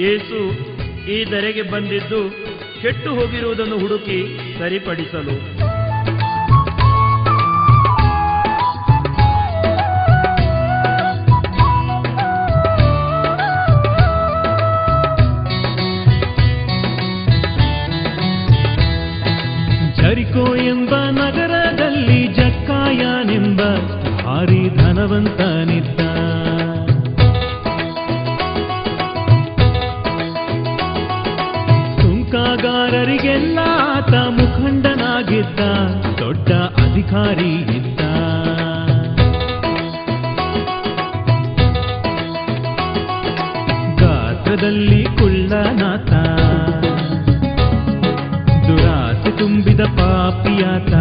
ಯೇಸು ಈ ಧರೆಗೆ ಬಂದಿದ್ದು ಕೆಟ್ಟು ಹೋಗಿರುವುದನ್ನು ಹುಡುಕಿ ಸರಿಪಡಿಸಲು. ಜರಿಕೋ ಎಂಬ ನಗರದಲ್ಲಿ ಜಕ್ಕಾಯನೆಂಬ ಭಾರಿ ಧನವಂತನಿದ್ದ. ಅಧಿಕಾರಿ ಇದ್ದ. ಗಾತ್ರದಲ್ಲಿ ಕುಳ್ಳನಾಥ ದುರಾಸೆ ತುಂಬಿದ ಪಾಪಿಯಾತ.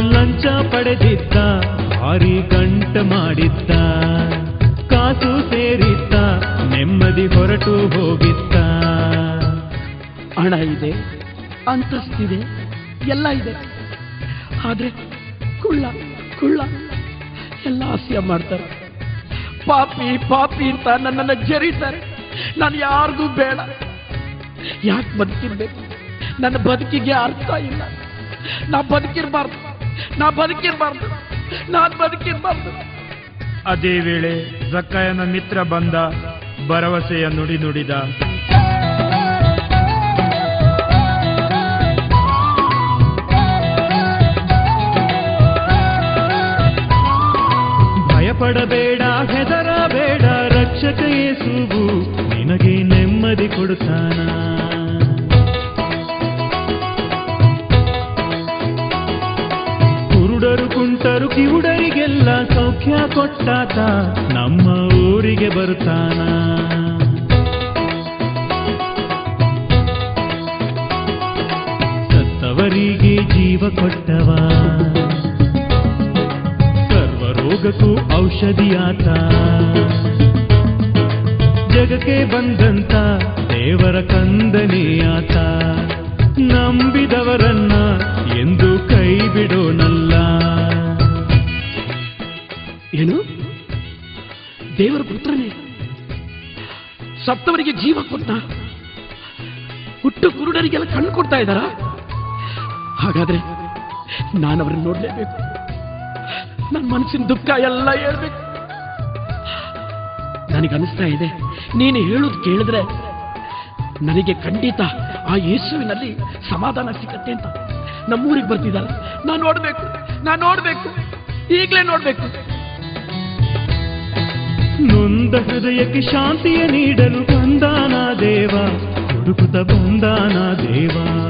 ಲಂಚ ಪಡೆದಿದ್ದ, ಭಾರಿ ಗಂಟ ಮಾಡಿದ್ದ. ಕಾಸು ಸೇರಿದ್ದ, ನೆಮ್ಮದಿ ಹೊರಟು ಹೋಗಿದ್ದ. ಹಣ ಇದೆ, ಅಂತಸ್ತಿದೆ. ಎಲ್ಲ ಇದೆ. ಆದ್ರೆ ಕುಳ್ಳ ಕುಳ್ಳ ಎಲ್ಲ ಹಾಸ್ಯ ಮಾಡ್ತಾರೆ. ಪಾಪಿ ಪಾಪಿ ಅಂತ ನನ್ನನ್ನು ಜರಿತಾರೆ. ನಾನು ಯಾರಿಗೂ ಬೇಡ. ಯಾಕೆ ಬದುಕಿರ್ಬೇಕು? ನನ್ನ ಬದುಕಿಗೆ ಅರ್ಥ ಇಲ್ಲ. ನಾ ಬದುಕಿರ್ಬಾರ್ದು. ನಾ ಬದುಕಿರ್ಬಾರ್ದು. ನಾನ್ ಬದುಕಿರ್ಬಾರ್ದು. ಅದೇ ವೇಳೆ ಜಕ್ಕಯ್ಯನ ಮಿತ್ರ ಬಂದ ಭರವಸೆಯ ನುಡಿ ನುಡಿದ ಭಯಪಡಬೇಡ ಹೆದರಬೇಡ ರಕ್ಷಕ ಯೇಸುವು ನಿನಗೆ ನೆಮ್ಮದಿ ಕೊಡುತ್ತಾನ. ಕುರುಡರು ಕುಂಟರು ಕಿವುಡರಿಗೆಲ್ಲ ಸೌಖ್ಯ ಕೊಟ್ಟಾತ ನಮ್ಮ ಊರಿಗೆ ಬರುತ್ತಾನ. ಸತ್ತವರಿಗೆ ಜೀವ ಕೊಟ್ಟವ. ರೋಗಕ್ಕೂ ಔಷಧಿಯಾತ. ಜಗಕ್ಕೆ ಬಂದಂತ ದೇವರ ಕಂದನೆಯಾತ. ನಂಬಿದವರನ್ನ ಎಂದು ಕೈ ಬಿಡೋನಲ್ಲ ಏನು? ದೇವರ ಪುತ್ರನೇ, ಸತ್ತವರಿಗೆ ಜೀವ ಕೊಟ್ಟ, ಹುಟ್ಟು ಕುರುಡರಿಗೆಲ್ಲ ಕಣ್ಣು ಕೊಡ್ತಾ ಇದ್ದಾರಾ? ಹಾಗಾದ್ರೆ ನಾನು ಅವರನ್ನು ನೋಡ್ಲೇಬೇಕು. ನನ್ನ ಮನಸ್ಸಿನ ದುಃಖ ಎಲ್ಲ ಹೇಳ್ಬೇಕು. ನನಗನ್ನಿಸ್ತಾ ಇದೆ. ನೀನು ಹೇಳೋದು ಕೇಳಿದ್ರೆ ನನಗೆ ಖಂಡಿತ ಆ ಯೇಸುವಿನಲ್ಲಿ ಸಮಾಧಾನ ಸಿಗತ್ತೆ ಅಂತ. ನಮ್ಮೂರಿಗೆ ಬರ್ತಿದ್ದಾರೆ. ನಾನು ನೋಡ್ಬೇಕು. ನಾನು ನೋಡ್ಬೇಕು. ಈಗಲೇ ನೋಡ್ಬೇಕು. ನೊಂದ ಹೃದಯಕ್ಕೆ ಶಾಂತಿಯ ನೀಡಲು ಬಂದಾನ ದೇವ, ಹುಡುಕುತ್ತ ಬಂದಾನ ದೇವ.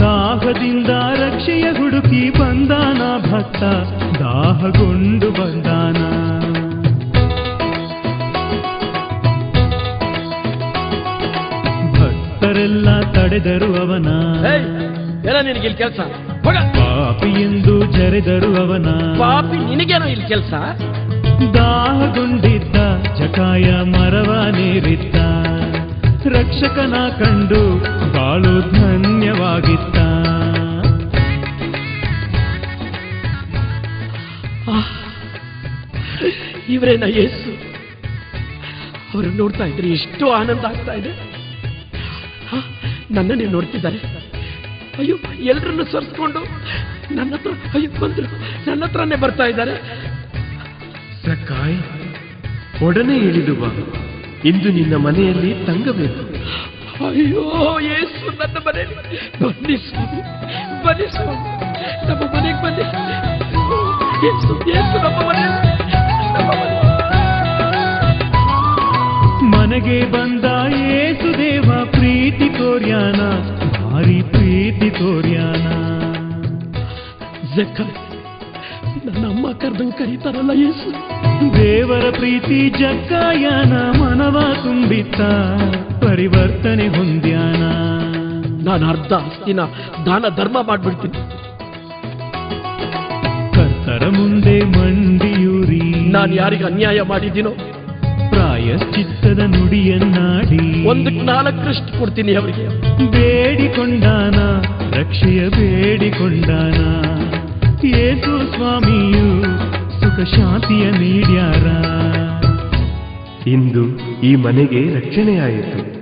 ದಾಹದಿಂದ ರಕ್ಷೆಯ ಹುಡುಕಿ ಬಂದಾನ ಭಕ್ತ ದಾಹಗೊಂಡು ಬಂದಾನ. ಭಕ್ತರೆಲ್ಲ ತಡೆದರು ಅವನ ಏಯ್, ಎಲ್ಲ ನಿನಗೆ ಇಲ್ಲಿ ಕೆಲಸ? ಪಾಪಿ ಎಂದು ಜರೆದರು ಅವನ ಪಾಪಿ ನಿನಗೇನು ಇಲ್ಲಿ ಕೆಲಸ? ದಾಹಗೊಂಡಿದ್ದ ಮರವ ಮರವನೇರಿದ್ದ ರಕ್ಷಕನ ಕಂಡು ಬಾಳು ಧನ್ಯವಾಗಿತ್ತ. ಇವರೇನ ಯೇಸು? ಅವರು ನೋಡ್ತಾ ಇದ್ರೆ ಎಷ್ಟು ಆನಂದ ಆಗ್ತಾ ಇದೆ. ಹ, ನನ್ನನ್ನೇ ನೋಡ್ತಿದ್ದಾರೆ. ಅಯ್ಯೋ ಎಲ್ರನ್ನು ಸರಿಸ್ಕೊಂಡು ನನ್ನ ಹತ್ರ ಅಯ್ಯೋ ಬಂದ್ರು. ನನ್ನ ಹತ್ರನೇ ಬರ್ತಾ ಇದ್ದಾರೆ. ಸಕಾಯ್ ಒಡನೆ ಇಳಿದು ಬಾ. ಇಂದು ನಿನ್ನ ಮನೆಯಲ್ಲಿ ತಂಗಬೇಕು. ಅಯ್ಯೋ ಯೇಸು ನನ್ನ ಮನೆಯಲ್ಲಿ ಬನ್ನಿ ಸ್ವಾಮಿ ಬನ್ನಿ ಸ್ವಾಮಿ. ನಮ್ಮ ಮನೆಗೆ ಬನ್ನಿ. ಯೇಸು ಯೇಸು ನಮ್ಮ ಮನೆಯಲ್ಲಿ ನಮ್ಮ ಮನೆ ಮನೆಗೆ ಬಂದ ಏಸು ದೇವ ಪ್ರೀತಿ ತೋರ್ಯಾನ ಭಾರಿ ಪ್ರೀತಿ ತೋರ್ಯಾನ. ಜಕ್ಕ ನನ್ನ ಅಮ್ಮ ಕರ್ದಂಗ್ ಕರೀತಾರಲ್ಲ ಯೇಸು. ದೇವರ ಪ್ರೀತಿ ಜಕ್ಕಾಯನ ಮನವ ತುಂಬಿತ್ತ ಪರಿವರ್ತನೆ ಹೊಂದ್ಯಾನ. ನಾನು ಅರ್ಧ ಆಸ್ತಿನ ದಾನ ಧರ್ಮ ಮಾಡ್ಬಿಡ್ತೀನಿ. ಕರ್ತರ ಮುಂದೆ ಮಂಡಿಯೂರಿ. ನಾನು ಯಾರಿಗೆ ಅನ್ಯಾಯ ಮಾಡಿದ್ದೀನೋ? ಪ್ರಾಯಶ್ಚಿತ್ತದ ನುಡಿಯನ್ನಾಡಿ. ಒಂದಕ್ಕೆ ನಾಲ್ಕರಷ್ಟು ಕೊಡ್ತೀನಿ ಅವರಿಗೆ. ಬೇಡಿಕೊಂಡಾನ ರಕ್ಷೆಯ ಬೇಡಿಕೊಂಡಾನ. ಯೇಸು ಸ್ವಾಮಿಯು ಸುಖ ಶಾಂತಿಯ ನೀಡ್ಯಾರ? ಇಂದು ಈ ಮನೆಗೆ ರಕ್ಷಣೆಯಾಯಿತು.